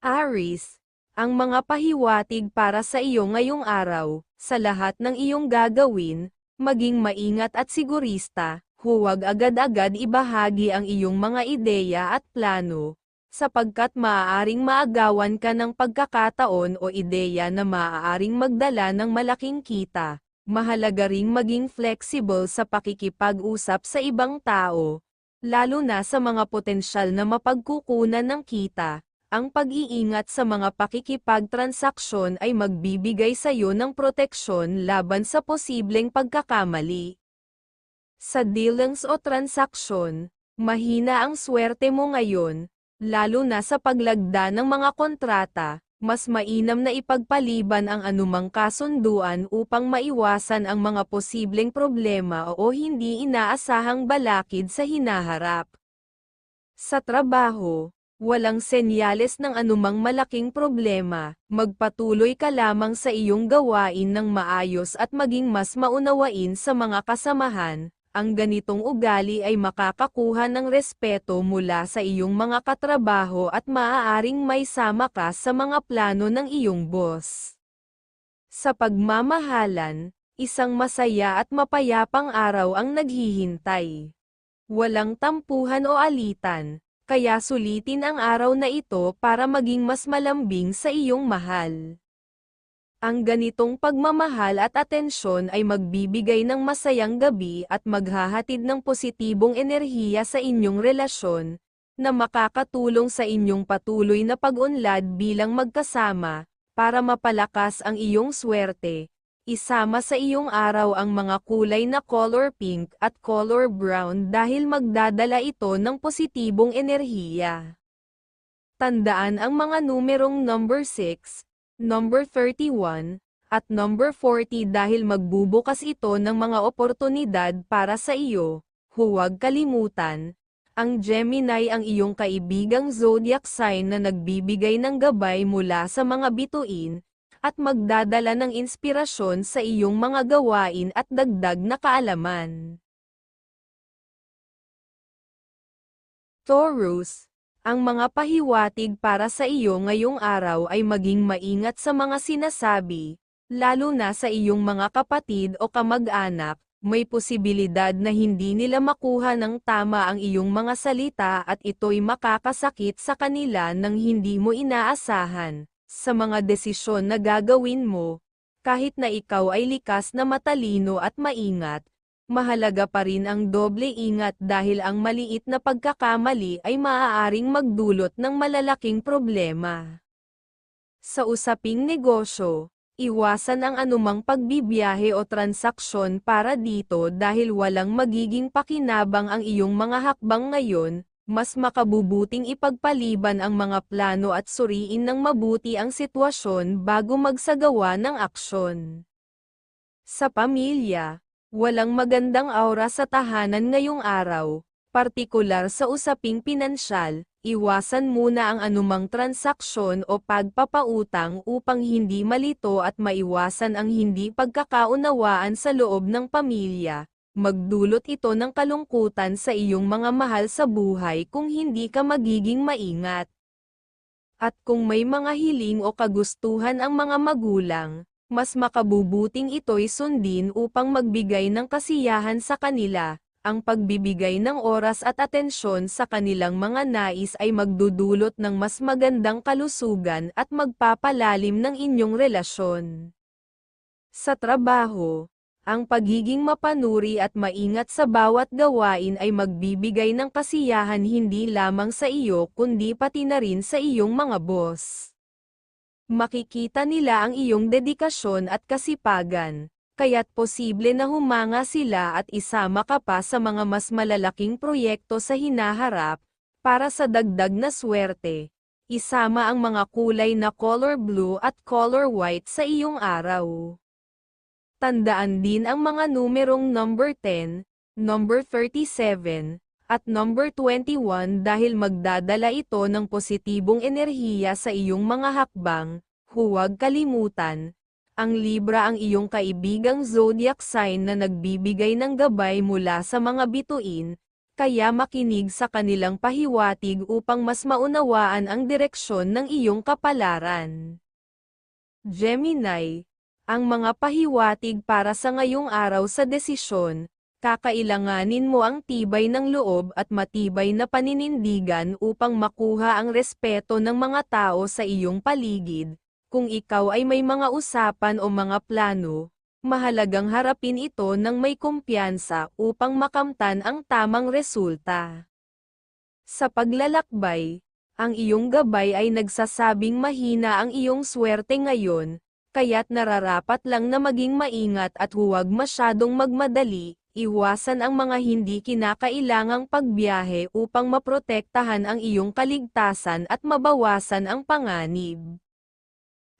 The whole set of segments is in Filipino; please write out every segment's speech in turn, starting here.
Aris, ang mga pahiwatig para sa iyo ngayong araw, sa lahat ng iyong gagawin, maging maingat at sigurista, huwag agad-agad ibahagi ang iyong mga ideya at plano, sapagkat maaaring maagawan ka ng pagkakataon o ideya na maaaring magdala ng malaking kita. Mahalaga ring maging flexible sa pakikipag-usap sa ibang tao, lalo na sa mga potensyal na mapagkukunan ng kita. Ang pag-iingat sa mga pakikipagtransaksyon ay magbibigay sa iyo ng proteksyon laban sa posibleng pagkakamali. Sa dealings o transaksyon, mahina ang swerte mo ngayon, lalo na sa paglagda ng mga kontrata, mas mainam na ipagpaliban ang anumang kasunduan upang maiwasan ang mga posibleng problema o hindi inaasahang balakid sa hinaharap. Sa trabaho, walang senyales ng anumang malaking problema, magpatuloy ka lamang sa iyong gawain ng maayos at maging mas maunawain sa mga kasamahan, ang ganitong ugali ay makakakuha ng respeto mula sa iyong mga katrabaho at maaaring may sama ka sa mga plano ng iyong boss. Sa pagmamahalan, isang masaya at mapayapang araw ang naghihintay. Walang tampuhan o alitan, kaya sulitin ang araw na ito para maging mas malambing sa iyong mahal. Ang ganitong pagmamahal at atensyon ay magbibigay ng masayang gabi at maghahatid ng positibong enerhiya sa inyong relasyon, na makakatulong sa inyong patuloy na pag-unlad bilang magkasama, para mapalakas ang iyong swerte. Isama sa iyong araw ang mga kulay na color pink at color brown dahil magdadala ito ng positibong enerhiya. Tandaan ang mga numerong number 6, number 31, at number 40 dahil magbubukas ito ng mga oportunidad para sa iyo. Huwag kalimutan, ang Gemini ang iyong kaibigang zodiac sign na nagbibigay ng gabay mula sa mga bituin, at magdadala ng inspirasyon sa iyong mga gawain at dagdag na kaalaman. Taurus, ang mga pahiwatig para sa iyo ngayong araw ay maging maingat sa mga sinasabi, lalo na sa iyong mga kapatid o kamag-anak, may posibilidad na hindi nila makuha ng tama ang iyong mga salita at ito'y makakasakit sa kanila nang hindi mo inaasahan, sa mga desisyon na gagawin mo, kahit na ikaw ay likas na matalino at maingat, mahalaga pa rin ang doble ingat dahil ang maliit na pagkakamali ay maaaring magdulot ng malalaking problema. Sa usaping negosyo, iwasan ang anumang pagbibiyahe o transaksyon para dito dahil walang magiging pakinabang ang iyong mga hakbang ngayon, mas makabubuting ipagpaliban ang mga plano at suriin ng mabuti ang sitwasyon bago magsagawa ng aksyon. Sa pamilya, Walang magandang aura sa tahanan ngayong araw, partikular sa usaping pinansyal, iwasan muna ang anumang transaksyon o pagpapautang upang hindi malito at maiwasan ang hindi pagkakaunawaan sa loob ng pamilya. Magdulot ito ng kalungkutan sa iyong mga mahal sa buhay kung hindi ka magiging maingat. At kung may mga hiling o kagustuhan ang mga magulang, mas makabubuting ito'y sundin upang magbigay ng kasiyahan sa kanila. Ang pagbibigay ng oras at atensyon sa kanilang mga nais ay magdudulot ng mas magandang kalusugan at magpapalalim ng inyong relasyon. Sa trabaho, ang pagiging mapanuri at maingat sa bawat gawain ay magbibigay ng kasiyahan hindi lamang sa iyo kundi pati na rin sa iyong mga boss makikita nila ang iyong dedikasyon at kasipagan, kaya't posible na humanga sila at isama ka pa sa mga mas malalaking proyekto sa hinaharap, para sa dagdag na swerte. Isama ang mga kulay na color blue at color white sa iyong araw. Tandaan din ang mga numerong number 10, number 37, at number 21 dahil magdadala ito ng positibong enerhiya sa iyong mga hakbang, huwag kalimutan, Ang Libra ang iyong kaibigang zodiac sign na nagbibigay ng gabay mula sa mga bituin, kaya makinig sa kanilang pahiwatig upang mas maunawaan ang direksyon ng iyong kapalaran. Gemini, ang mga pahiwatig para sa ngayong araw sa desisyon, kakailanganin mo ang tibay ng loob at matibay na paninindigan upang makuha ang respeto ng mga tao sa iyong paligid. Kung ikaw ay may mga usapan o mga plano, mahalagang harapin ito ng may kumpiyansa upang makamtan ang tamang resulta. Sa paglalakbay, ang iyong gabay ay nagsasabing mahina ang iyong swerte ngayon, kaya't nararapat lang na maging maingat at huwag masyadong magmadali, iwasan ang mga hindi kinakailangang pagbiyahe upang maprotektahan ang iyong kaligtasan at mabawasan ang panganib.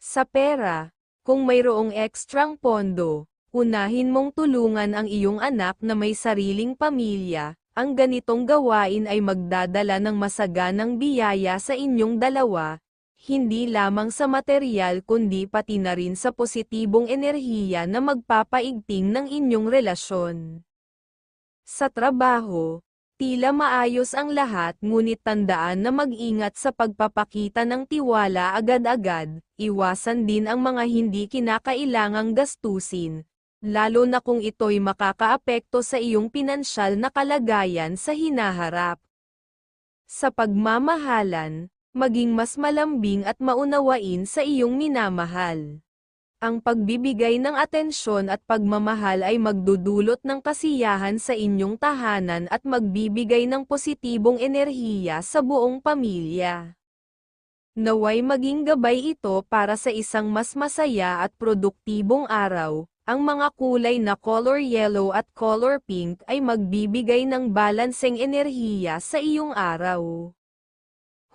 Sa pera, kung mayroong ekstrang pondo, unahin mong tulungan ang iyong anak na may sariling pamilya, ang ganitong gawain ay magdadala ng masaganang biyaya sa inyong dalawa, hindi lamang sa material kundi pati na rin sa positibong enerhiya na magpapaigting ng inyong relasyon. Sa trabaho, Tila maayos ang lahat ngunit tandaan na mag-ingat sa pagpapakita ng tiwala agad-agad, iwasan din ang mga hindi kinakailangang gastusin, lalo na kung ito'y makakaapekto sa iyong pinansyal na kalagayan sa hinaharap. Sa pagmamahalan, maging mas malambing at maunawain sa iyong minamahal. Ang pagbibigay ng atensyon at pagmamahal ay magdudulot ng kasiyahan sa inyong tahanan at magbibigay ng positibong enerhiya sa buong pamilya. Naway maging gabay ito para sa isang mas masaya at produktibong araw. Ang mga kulay na color yellow at color pink ay magbibigay ng balanseng enerhiya sa iyong araw.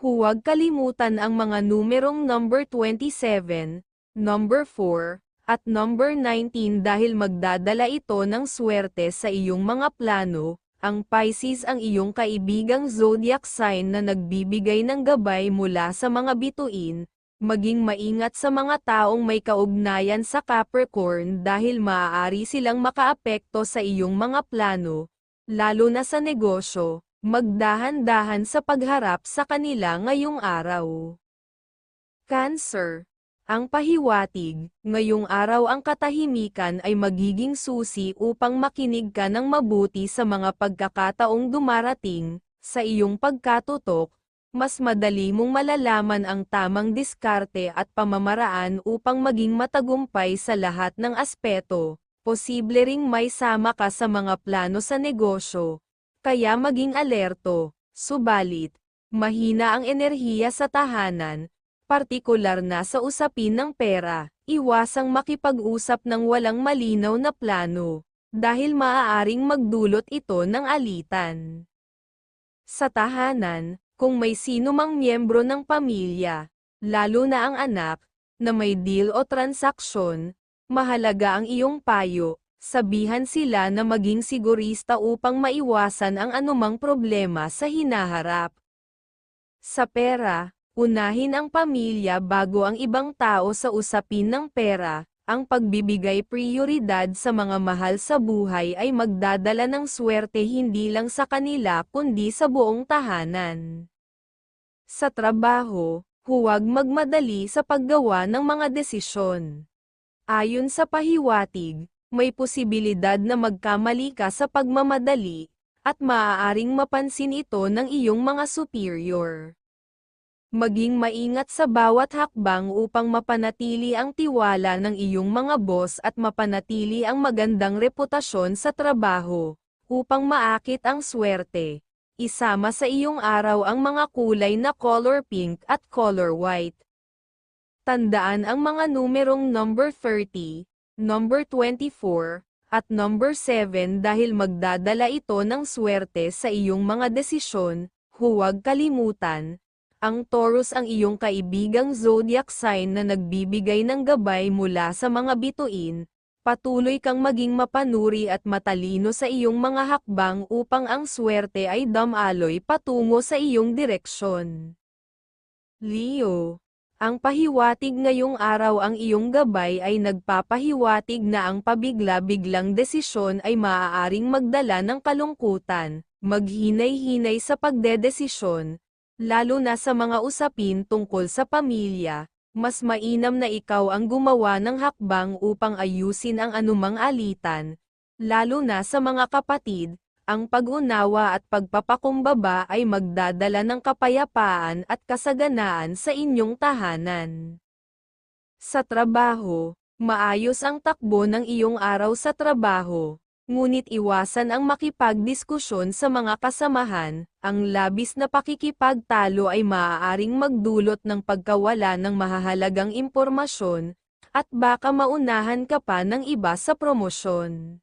Huwag kalimutan ang mga numerong number 27, number 4, at number 19 dahil magdadala ito ng swerte sa iyong mga plano, ang Pisces ang iyong kaibigang zodiac sign na nagbibigay ng gabay mula sa mga bituin, maging maingat sa mga taong may kaugnayan sa Capricorn dahil maaari silang makaapekto sa iyong mga plano, lalo na sa negosyo, magdahan-dahan sa pagharap sa kanila ngayong araw. Cancer ang pahiwatig, ngayong araw ang katahimikan ay magiging susi upang makinig ka ng mabuti sa mga pagkakataong dumarating, sa iyong pagkatutok, mas madali mong malalaman ang tamang diskarte at pamamaraan upang maging matagumpay sa lahat ng aspeto. Posible ring may sama ka sa mga plano sa negosyo, kaya maging alerto, subalit, mahina ang enerhiya sa tahanan, partikular na sa usapin ng pera, iwasang makipag-usap ng walang malinaw na plano, dahil maaaring magdulot ito ng alitan. Sa tahanan, kung may sino mang miyembro ng pamilya, lalo na ang anak, na may deal o transaksyon, mahalaga ang iyong payo, sabihan sila na maging sigurista upang maiwasan ang anumang problema sa hinaharap. Sa pera, Unahin ang pamilya bago ang ibang tao sa usapin ng pera, ang pagbibigay prioridad sa mga mahal sa buhay ay magdadala ng swerte hindi lang sa kanila kundi sa buong tahanan. Sa trabaho, huwag magmadali sa paggawa ng mga desisyon. Ayon sa pahiwatig, may posibilidad na magkamali ka sa pagmamadali, at maaaring mapansin ito ng iyong mga superior maging maingat sa bawat hakbang upang mapanatili ang tiwala ng iyong mga boss at mapanatili ang magandang reputasyon sa trabaho, upang maakit ang swerte. Isama sa iyong araw ang mga kulay na color pink at color white. Tandaan ang mga numerong number 30, number 24, at number 7 dahil magdadala ito ng swerte sa iyong mga desisyon, huwag kalimutan, ang Taurus ang iyong kaibigang zodiac sign na nagbibigay ng gabay mula sa mga bituin, patuloy kang maging mapanuri at matalino sa iyong mga hakbang upang ang swerte ay damaloy patungo sa iyong direksyon. Leo Ang pahiwatig ngayong araw ang iyong gabay ay nagpapahiwatig na ang pabigla-biglang desisyon ay maaaring magdala ng kalungkutan, maghinay-hinay sa pagdedesisyon, lalo na sa mga usapin tungkol sa pamilya, mas mainam na ikaw ang gumawa ng hakbang upang ayusin ang anumang alitan, lalo na sa mga kapatid, ang pag-unawa at pagpapakumbaba ay magdadala ng kapayapaan at kasaganaan sa inyong tahanan. Sa trabaho, maayos ang takbo ng iyong araw sa trabaho, ngunit iwasan ang makipagdiskusyon sa mga kasamahan, ang labis na pakikipagtalo ay maaaring magdulot ng pagkawala ng mahahalagang impormasyon, at baka maunahan ka pa ng iba sa promosyon.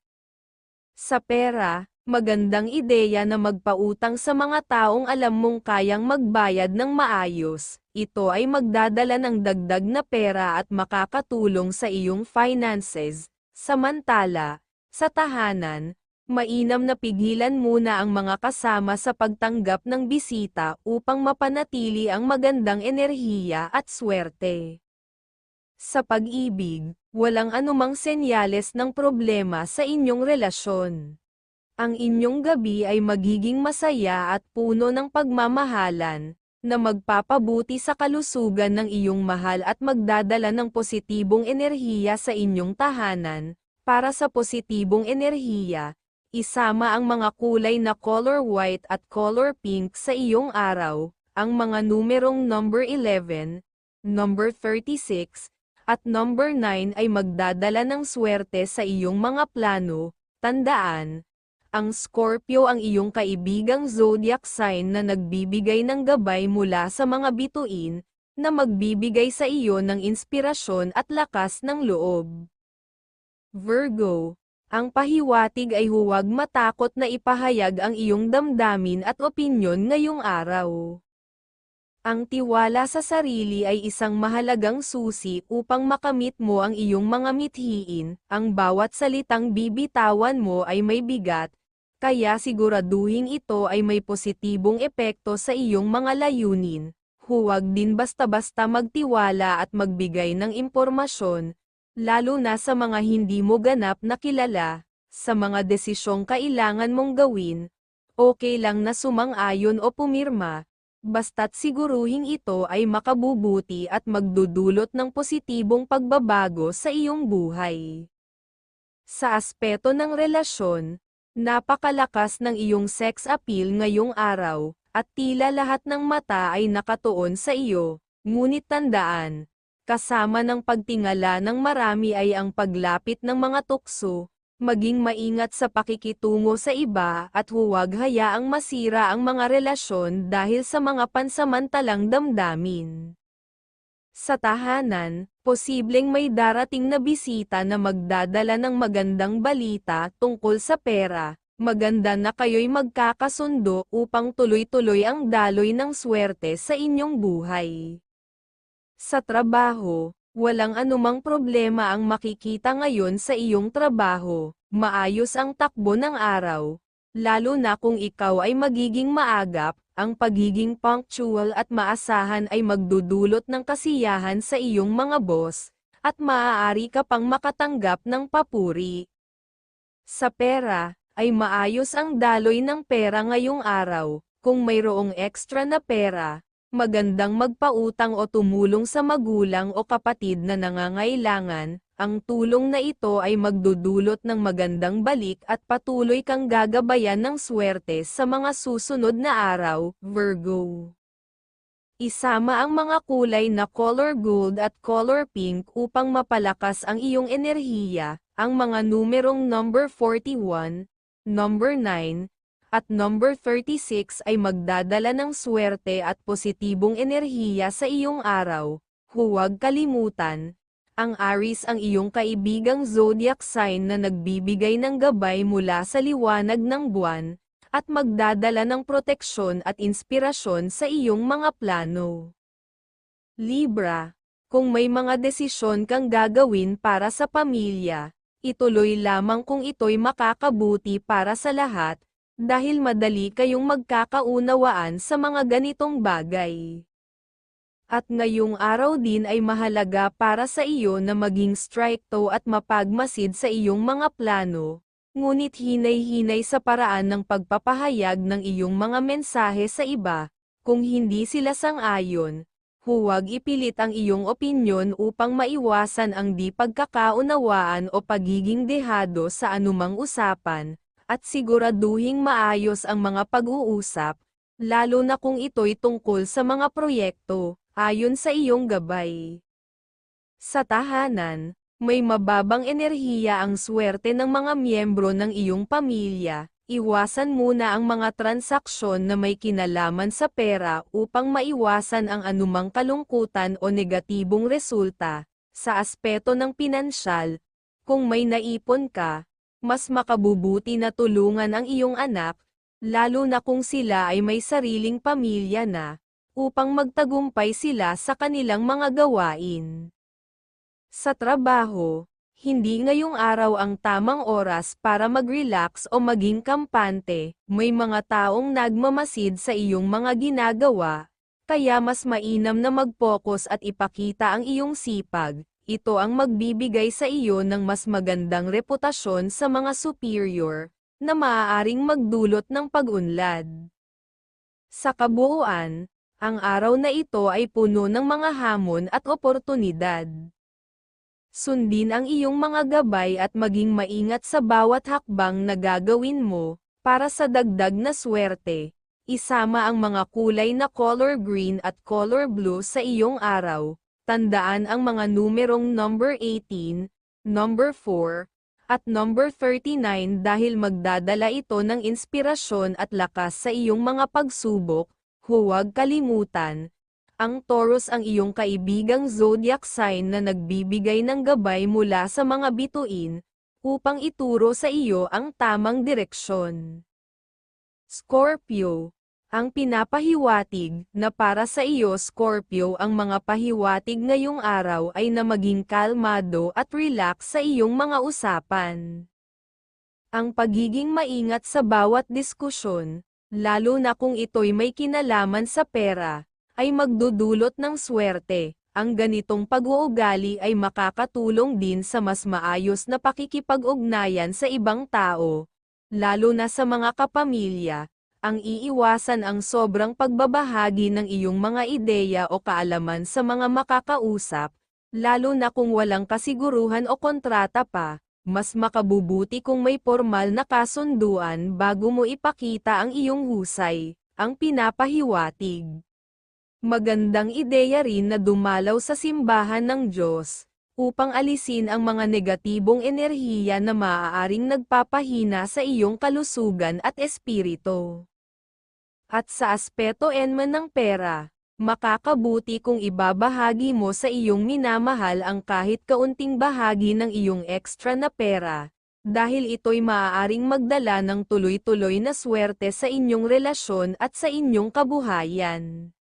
Sa pera, magandang ideya na magpautang sa mga taong alam mong kayang magbayad ng maayos. Ito ay magdadala ng dagdag na pera at makakatulong sa iyong finances. Samantala, sa tahanan, mainam na pigilan muna ang mga kasama sa pagtanggap ng bisita upang mapanatili ang magandang enerhiya at swerte. Sa pag-ibig, walang anumang senyales ng problema sa inyong relasyon ang inyong gabi ay magiging masaya at puno ng pagmamahalan, na magpapabuti sa kalusugan ng iyong mahal at magdadala ng positibong enerhiya sa inyong tahanan. Para sa positibong enerhiya, isama ang mga kulay na color white at color pink sa iyong araw, ang mga numerong number 11, number 36, at number 9 ay magdadala ng swerte sa iyong mga plano. Tandaan, ang Scorpio ang iyong kaibigang zodiac sign na nagbibigay ng gabay mula sa mga bituin, na magbibigay sa iyo ng inspirasyon at lakas ng loob. Virgo, ang pahiwatig ay huwag matakot na ipahayag ang iyong damdamin at opinyon ngayong araw. Ang tiwala sa sarili ay isang mahalagang susi upang makamit mo ang iyong mga mithiin, ang bawat salitang bibitawan mo ay may bigat, kaya siguraduhin ito ay may positibong epekto sa iyong mga layunin. Huwag din basta-basta magtiwala at magbigay ng impormasyon, lalo na sa mga hindi mo ganap na kilala, sa mga desisyong kailangan mong gawin. Okay lang na sumang-ayon o pumirma, basta't siguruhin ito ay makabubuti at magdudulot ng positibong pagbabago sa iyong buhay. Sa aspeto ng relasyon, Napakalakas ng iyong sex appeal ngayong araw, at tila lahat ng mata ay nakatuon sa iyo, ngunit tandaan, kasama ng pagtingala ng marami ay ang paglapit ng mga tukso, maging maingat sa pakikitungo sa iba at huwag hayaang masira ang mga relasyon dahil sa mga pansamantalang damdamin. Sa tahanan, posibleng may darating na bisita na magdadala ng magandang balita tungkol sa pera. Maganda na kayo'y magkakasundo upang tuloy-tuloy ang daloy ng swerte sa inyong buhay. Sa trabaho, walang anumang problema ang makikita ngayon sa iyong trabaho, maayos ang takbo ng araw, lalo na kung ikaw ay magiging maagap, ang pagiging punctual at maasahan ay magdudulot ng kasiyahan sa iyong mga boss, at maaari ka pang makatanggap ng papuri. Sa pera, ay maayos ang daloy ng pera ngayong araw, kung mayroong extra na pera, magandang magpautang o tumulong sa magulang o kapatid na nangangailangan, ang tulong na ito ay magdudulot ng magandang balik at patuloy kang gagabayan ng swerte sa mga susunod na araw, Virgo. Isama ang mga kulay na color gold at color pink upang mapalakas ang iyong enerhiya, ang mga numerong number 41, number 9, at number 36 ay magdadala ng swerte at positibong enerhiya sa iyong araw. Huwag kalimutan, ang Aries ang iyong kaibigang zodiac sign na nagbibigay ng gabay mula sa liwanag ng buwan, at magdadala ng proteksyon at inspirasyon sa iyong mga plano. Libra, kung may mga desisyon kang gagawin para sa pamilya, ituloy lamang kung ito'y makakabuti para sa lahat, dahil madali kayong magkakaunawaan sa mga ganitong bagay. At ngayong araw din ay mahalaga para sa iyo na maging strikto at mapagmasid sa iyong mga plano, ngunit hinay-hinay sa paraan ng pagpapahayag ng iyong mga mensahe sa iba, kung hindi sila sang-ayon, huwag ipilit ang iyong opinyon upang maiwasan ang di pagkakaunawaan o pagiging dehado sa anumang usapan, at siguraduhing maayos ang mga pag-uusap, lalo na kung ito'y tungkol sa mga proyekto, ayon sa iyong gabay. Sa tahanan, may mababang enerhiya ang swerte ng mga miyembro ng iyong pamilya, iwasan muna ang mga transaksyon na may kinalaman sa pera upang maiwasan ang anumang kalungkutan o negatibong resulta. Sa aspeto ng pinansyal, kung may naipon ka, mas makabubuti na tulungan ang iyong anak, lalo na kung sila ay may sariling pamilya na, upang magtagumpay sila sa kanilang mga gawain. Sa trabaho, hindi ngayong araw ang tamang oras para mag-relax o maging kampante, may mga taong nagmamasid sa iyong mga ginagawa, kaya mas mainam na mag-focus at ipakita ang iyong sipag, ito ang magbibigay sa iyo ng mas magandang reputasyon sa mga superior, na maaaring magdulot ng pag-unlad. Sa kabuuan, ang araw na ito ay puno ng mga hamon at oportunidad. Sundin ang iyong mga gabay at maging maingat sa bawat hakbang na gagawin mo, para sa dagdag na swerte. Isama ang mga kulay na color green at color blue sa iyong araw. Tandaan ang mga numerong number 18, number 4, at number 39 dahil magdadala ito ng inspirasyon at lakas sa iyong mga pagsubok, Huwag kalimutan, ang Taurus ang iyong kaibigang zodiac sign na nagbibigay ng gabay mula sa mga bituin, upang ituro sa iyo ang tamang direksyon. Scorpio, ang pinapahiwatig na para sa iyo Scorpio ang mga pahiwatig ngayong araw ay na maging kalmado at relax sa iyong mga usapan. Ang pagiging maingat sa bawat diskusyon, lalo na kung ito'y may kinalaman sa pera, ay magdudulot ng swerte. Ang ganitong pag-uugali ay makakatulong din sa mas maayos na pakikipag-ugnayan sa ibang tao, lalo na sa mga kapamilya. Ang iiwasan ang sobrang pagbabahagi ng iyong mga ideya o kaalaman sa mga makakausap, lalo na kung walang kasiguruhan o kontrata pa, mas makabubuti kung may formal na kasunduan bago mo ipakita ang iyong husay, ang pinapahiwatig. Magandang ideya rin na dumalaw sa simbahan ng Diyos, upang alisin ang mga negatibong enerhiya na maaaring nagpapahina sa iyong kalusugan at espiritu. At sa aspeto enman ng pera, Makakabuti kung ibabahagi mo sa iyong minamahal ang kahit kaunting bahagi ng iyong extra na pera, dahil ito'y maaaring magdala ng tuloy-tuloy na swerte sa inyong relasyon at sa inyong kabuhayan.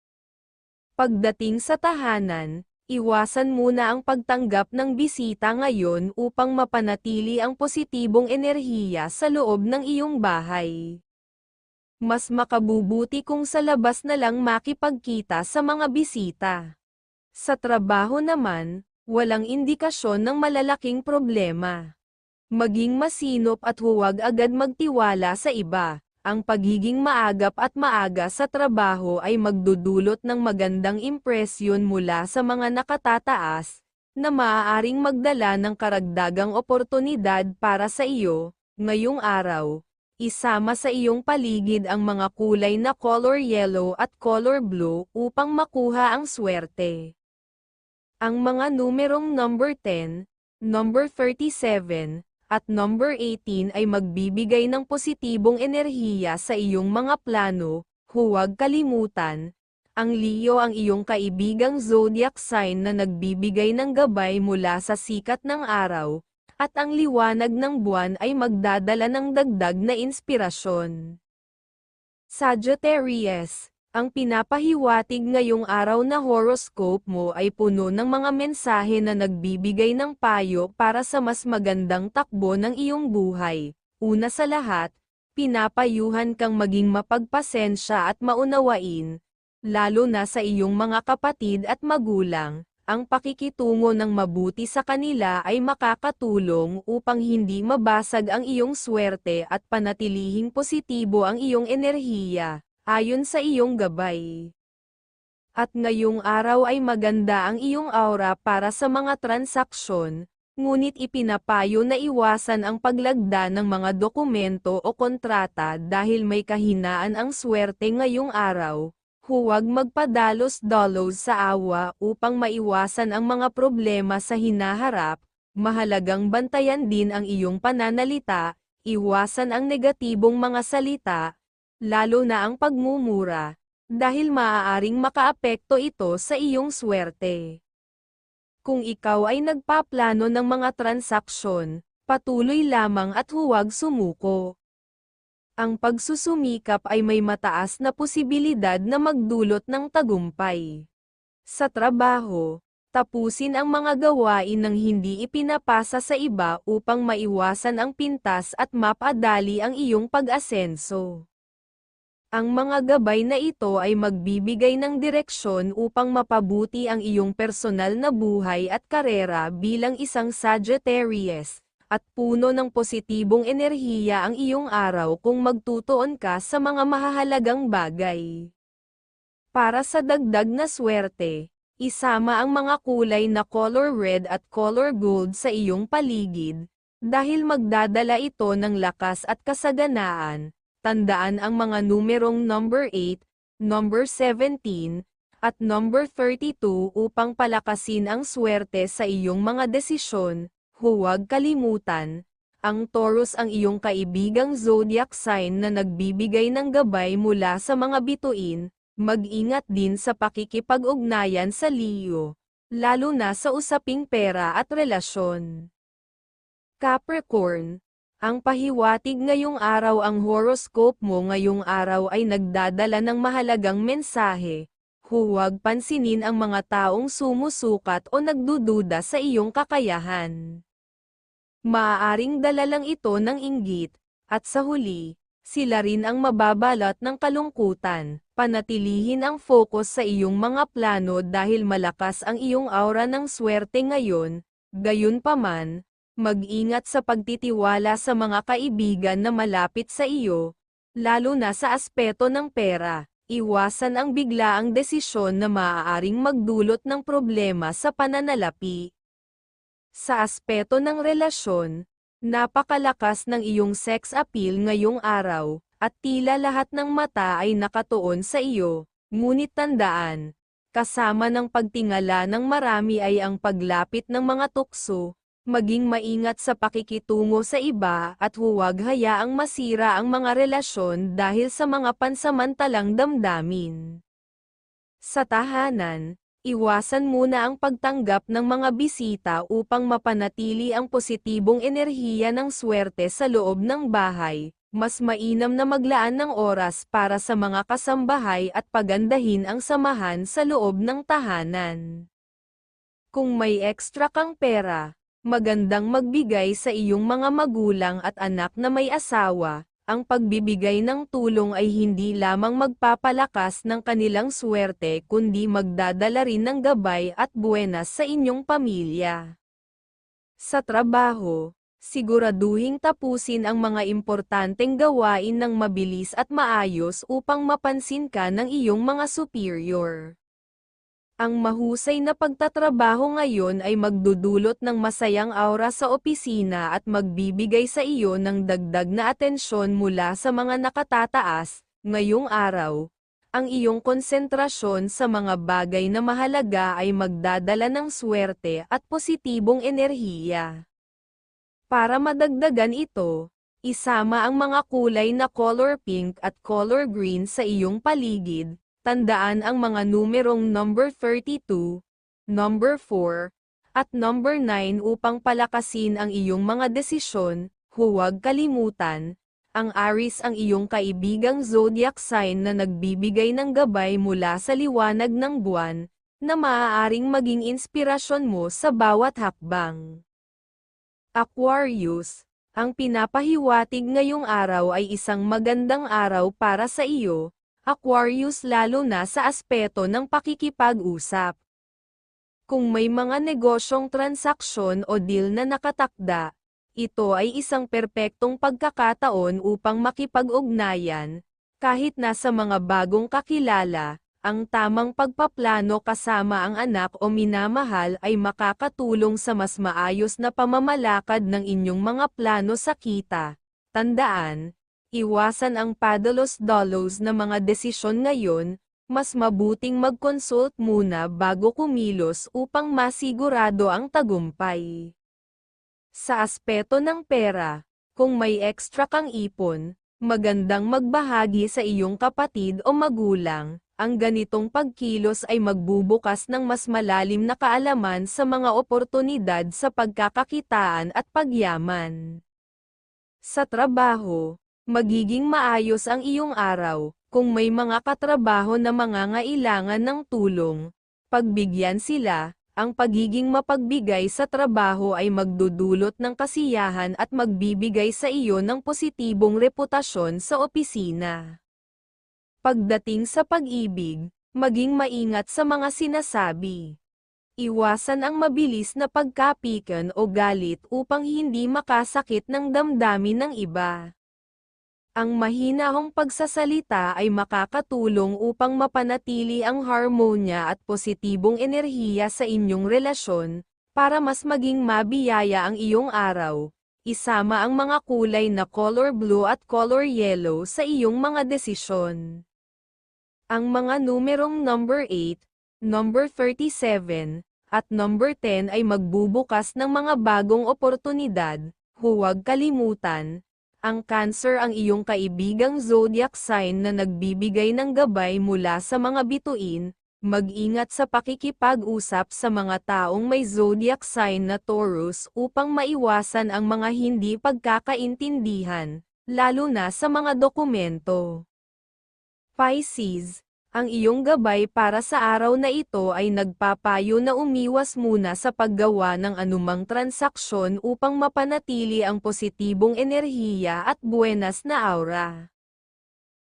Pagdating sa tahanan, iwasan muna ang pagtanggap ng bisita ngayon upang mapanatili ang positibong enerhiya sa loob ng iyong bahay mas makabubuti kung sa labas na lang makipagkita sa mga bisita. Sa trabaho naman, walang indikasyon ng malalaking problema. Maging masinop at huwag agad magtiwala sa iba. Ang pagiging maagap at maaga sa trabaho ay magdudulot ng magandang impresyon mula sa mga nakatataas, na maaaring magdala ng karagdagang oportunidad para sa iyo, ngayong araw, Isama sa iyong paligid ang mga kulay na color yellow at color blue upang makuha ang swerte. Ang mga numerong number 10, number 37, at number 18 ay magbibigay ng positibong enerhiya sa iyong mga plano, huwag kalimutan, ang Leo ang iyong kaibigang zodiac sign na nagbibigay ng gabay mula sa sikat ng araw, at ang liwanag ng buwan ay magdadala ng dagdag na inspirasyon. Sagittarius, ang pinapahiwatig ngayong araw na horoscope mo ay puno ng mga mensahe na nagbibigay ng payo para sa mas magandang takbo ng iyong buhay. Una sa lahat, pinapayuhan kang maging mapagpasensya at maunawain, lalo na sa iyong mga kapatid at magulang, ang pakikitungo ng mabuti sa kanila ay makakatulong upang hindi mabasag ang iyong swerte at panatilihing positibo ang iyong enerhiya, ayon sa iyong gabay. At ngayong araw ay maganda ang iyong aura para sa mga transaksyon, ngunit ipinapayo na iwasan ang paglagda ng mga dokumento o kontrata dahil may kahinaan ang swerte ngayong araw, Huwag magpadalos-dalos sa awa upang maiwasan ang mga problema sa hinaharap, mahalagang bantayan din ang iyong pananalita, iwasan ang negatibong mga salita, lalo na ang pagmumura, dahil maaaring makaapekto ito sa iyong swerte. Kung ikaw ay nagpaplano ng mga transaksyon, patuloy lamang at huwag sumuko ang pagsusumikap ay may mataas na posibilidad na magdulot ng tagumpay. Sa trabaho, tapusin ang mga gawain ng hindi ipinapasa sa iba upang maiwasan ang pintas at mapadali ang iyong pag-asenso. Ang mga gabay na ito ay magbibigay ng direksyon upang mapabuti ang iyong personal na buhay at karera bilang isang Sagittarius, at puno ng positibong enerhiya ang iyong araw kung magtutuon ka sa mga mahahalagang bagay. Para sa dagdag na swerte, isama ang mga kulay na color red at color gold sa iyong paligid, dahil magdadala ito ng lakas at kasaganaan, tandaan ang mga numerong number 8, number 17, at number 32 upang palakasin ang swerte sa iyong mga desisyon, Huwag kalimutan, ang Taurus ang iyong kaibigang zodiac sign na nagbibigay ng gabay mula sa mga bituin, mag-ingat din sa pakikipag-ugnayan sa Leo, lalo na sa usaping pera at relasyon. Capricorn, ang pahiwatig ngayong araw ang horoscope mo ngayong araw ay nagdadala ng mahalagang mensahe, huwag pansinin ang mga taong sumusukat o nagdududa sa iyong kakayahan. Maaaring dala lang ito ng inggit, at sa huli, sila rin ang mababalot ng kalungkutan. Panatilihin ang focus sa iyong mga plano dahil malakas ang iyong aura ng swerte ngayon, gayunpaman, mag-ingat sa pagtitiwala sa mga kaibigan na malapit sa iyo, lalo na sa aspeto ng pera. Iwasan ang biglaang desisyon na maaaring magdulot ng problema sa pananalapi. Sa aspeto ng relasyon, napakalakas ng iyong sex appeal ngayong araw, at tila lahat ng mata ay nakatuon sa iyo, ngunit tandaan, kasama ng pagtingala ng marami ay ang paglapit ng mga tukso, maging maingat sa pakikitungo sa iba at huwag hayaang masira ang mga relasyon dahil sa mga pansamantalang damdamin. Sa tahanan, Iwasan muna ang pagtanggap ng mga bisita upang mapanatili ang positibong enerhiya ng swerte sa loob ng bahay. Mas mainam na maglaan ng oras para sa mga kasambahay at pagandahin ang samahan sa loob ng tahanan. Kung may ekstra kang pera, magandang magbigay sa iyong mga magulang at anak na may asawa, ang pagbibigay ng tulong ay hindi lamang magpapalakas ng kanilang swerte kundi magdadala rin ng gabay at buenas sa inyong pamilya. Sa trabaho, siguraduhing tapusin ang mga importanteng gawain ng mabilis at maayos upang mapansin ka ng iyong mga superior. Ang mahusay na pagtatrabaho ngayon ay magdudulot ng masayang aura sa opisina at magbibigay sa iyo ng dagdag na atensyon mula sa mga nakatataas. Ngayong araw, ang iyong konsentrasyon sa mga bagay na mahalaga ay magdadala ng swerte at positibong enerhiya. Para madagdagan ito, isama ang mga kulay na color pink at color green sa iyong paligid, Tandaan ang mga numerong number 32, number 4, at number 9 upang palakasin ang iyong mga desisyon, huwag kalimutan, ang Aries ang iyong kaibigang zodiac sign na nagbibigay ng gabay mula sa liwanag ng buwan, na maaaring maging inspirasyon mo sa bawat hakbang. Aquarius, ang pinapahiwatig ngayong araw ay isang magandang araw para sa iyo, Aquarius lalo na sa aspeto ng pakikipag-usap. Kung may mga negosyong transaksyon o deal na nakatakda, ito ay isang perpektong pagkakataon upang makipag-ugnayan, kahit nasa mga bagong kakilala, ang tamang pagpaplano kasama ang anak o minamahal ay makakatulong sa mas maayos na pamamalakad ng inyong mga plano sa kita. Tandaan, iwasan ang padalos-dolos na mga desisyon ngayon, mas mabuting mag-consult muna bago kumilos upang masigurado ang tagumpay. Sa aspeto ng pera, kung may extra kang ipon, magandang magbahagi sa iyong kapatid o magulang, ang ganitong pagkilos ay magbubukas ng mas malalim na kaalaman sa mga oportunidad sa pagkakakitaan at pagyaman. Sa trabaho, magiging maayos ang iyong araw, kung may mga katrabaho na mangangailangan ng tulong, pagbigyan sila, ang pagiging mapagbigay sa trabaho ay magdudulot ng kasiyahan at magbibigay sa iyo ng positibong reputasyon sa opisina. Pagdating sa pag-ibig, maging maingat sa mga sinasabi. Iwasan ang mabilis na pagkapikan o galit upang hindi makasakit ng damdamin ng iba. Ang mahinahong pagsasalita ay makakatulong upang mapanatili ang harmonya at positibong enerhiya sa inyong relasyon, para mas maging mabiyaya ang iyong araw. Isama ang mga kulay na color blue at color yellow sa iyong mga desisyon. Ang mga numerong number 8, number 37, at number 10 ay magbubukas ng mga bagong oportunidad, huwag kalimutan, ang Cancer ang iyong kaibigang zodiac sign na nagbibigay ng gabay mula sa mga bituin, mag-ingat sa pakikipag-usap sa mga taong may zodiac sign na Taurus upang maiwasan ang mga hindi pagkakaintindihan, lalo na sa mga dokumento. Pisces, ang iyong gabay para sa araw na ito ay nagpapayo na umiwas muna sa paggawa ng anumang transaksyon upang mapanatili ang positibong enerhiya at buenas na aura.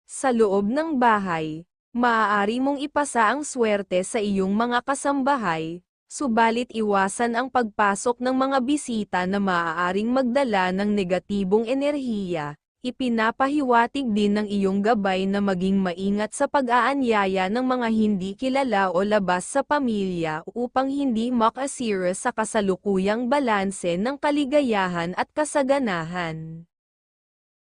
Sa loob ng bahay, maaari mong ipasa ang swerte sa iyong mga kasambahay, subalit iwasan ang pagpasok ng mga bisita na maaaring magdala ng negatibong enerhiya, Ipinapahiwatig din ng iyong gabay na maging maingat sa pag-aanyaya ng mga hindi kilala o labas sa pamilya upang hindi makasira sa kasalukuyang balanse ng kaligayahan at kasaganahan.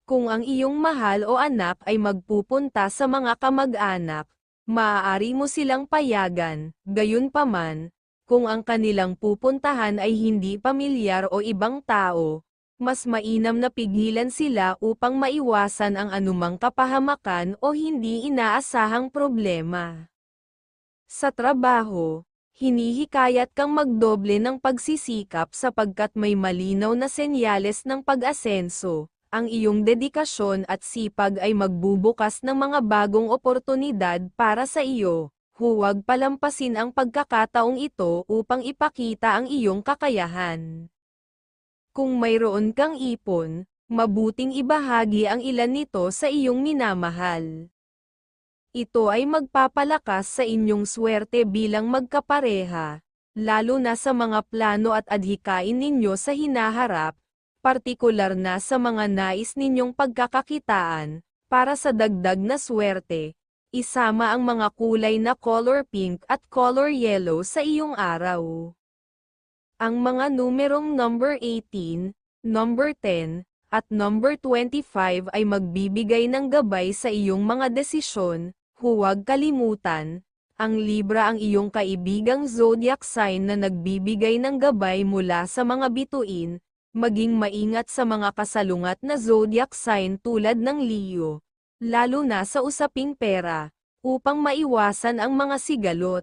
Kung ang iyong mahal o anak ay magpupunta sa mga kamag-anak, maaari mo silang payagan, gayunpaman, kung ang kanilang pupuntahan ay hindi pamilyar o ibang tao, mas mainam na pigilan sila upang maiwasan ang anumang kapahamakan o hindi inaasahang problema. Sa trabaho, hinihikayat kang magdoble ng pagsisikap sapagkat may malinaw na senyales ng pag-asenso. Ang iyong dedikasyon at sipag ay magbubukas ng mga bagong oportunidad para sa iyo. Huwag palampasin ang pagkakataong ito upang ipakita ang iyong kakayahan. Kung mayroon kang ipon, mabuting ibahagi ang ilan nito sa iyong minamahal. Ito ay magpapalakas sa inyong swerte bilang magkapareha, lalo na sa mga plano at adhikain ninyo sa hinaharap, partikular na sa mga nais ninyong pagkakakitaan, para sa dagdag na swerte, isama ang mga kulay na color pink at color yellow sa iyong araw. Ang mga numerong number 18, number 10, at number 25 ay magbibigay ng gabay sa iyong mga desisyon, huwag kalimutan, ang Libra ang iyong kaibigang zodiac sign na nagbibigay ng gabay mula sa mga bituin, maging maingat sa mga kasalungat na zodiac sign tulad ng Leo, lalo na sa usaping pera, upang maiwasan ang mga sigalot.